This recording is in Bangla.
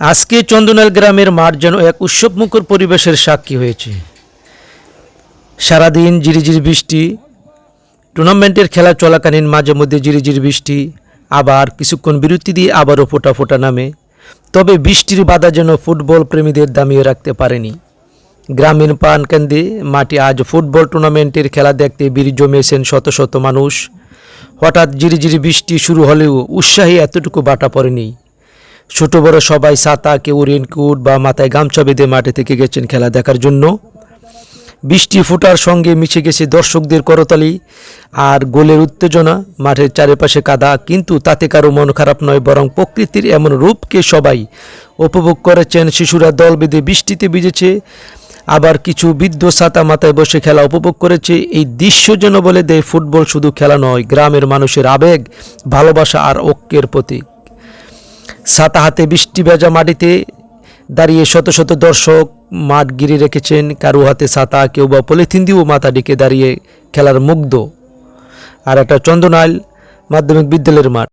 আজকে চন্দনাল গ্রামের মাঠ যেন এক উৎসবমুখর পরিবেশের সাক্ষী হয়েছে। সারাদিন ঝিরিঝিরি বৃষ্টি, টুর্নামেন্টের খেলা চলাকালীন মাঝে মধ্যে ঝিরিঝিরি বৃষ্টি, আবার কিছুক্ষণ বিরতি দিয়ে আবারও ফোটা ফোটা নামে। তবে বৃষ্টির বাধা যেন ফুটবল প্রেমীদের দামিয়ে রাখতে পারেনি। গ্রামীণ পানকান্দি মাঠে আজ ফুটবল টুর্নামেন্টের খেলা দেখতে বীর জমিয়েছেন শত শত মানুষ। হঠাৎ ঝিরিঝিরি বৃষ্টি শুরু হলেও উৎসাহী এতটুকু বাটা পড়েনি। ছোট বড় সবাই ছাতা, কেউ রেনকোট বা মাথায় গামছা বেঁধে মাঠে থেকে গেছেন খেলা দেখার জন্য। বৃষ্টি ফোটার সঙ্গে মিশে গেছে দর্শকদের করতালি আর গোলের উত্তেজনা, মাঠের চারিপাশে কাদা, কিন্তু তাতে কারও মন খারাপ নয়, বরং প্রকৃতির এমন রূপকে সবাই উপভোগ করেছেন। শিশুরা দল বেঁধে বৃষ্টিতে ভিজেছে, আবার কিছু বৃদ্ধ ছাতা মাথায় বসে খেলা উপভোগ করেছে। এই দৃশ্য যেন বলে দেয়, ফুটবল শুধু খেলা নয়, গ্রামের মানুষের আবেগ, ভালোবাসা আর ঐক্যের প্রতীক। ছাতা হাতে বৃষ্টি ভেজা মাটিতে দাঁড়িয়ে শত শত দর্শক মাঠ গিরে রেখেছেন। কারও হাতে ছাতা কেউ বা পলিথিন দিয়েও মাথা ডেকে দাঁড়িয়ে খেলার মুগ্ধ। আর একটা চন্দনাইল মাধ্যমিক বিদ্যালয়ের মাঠ।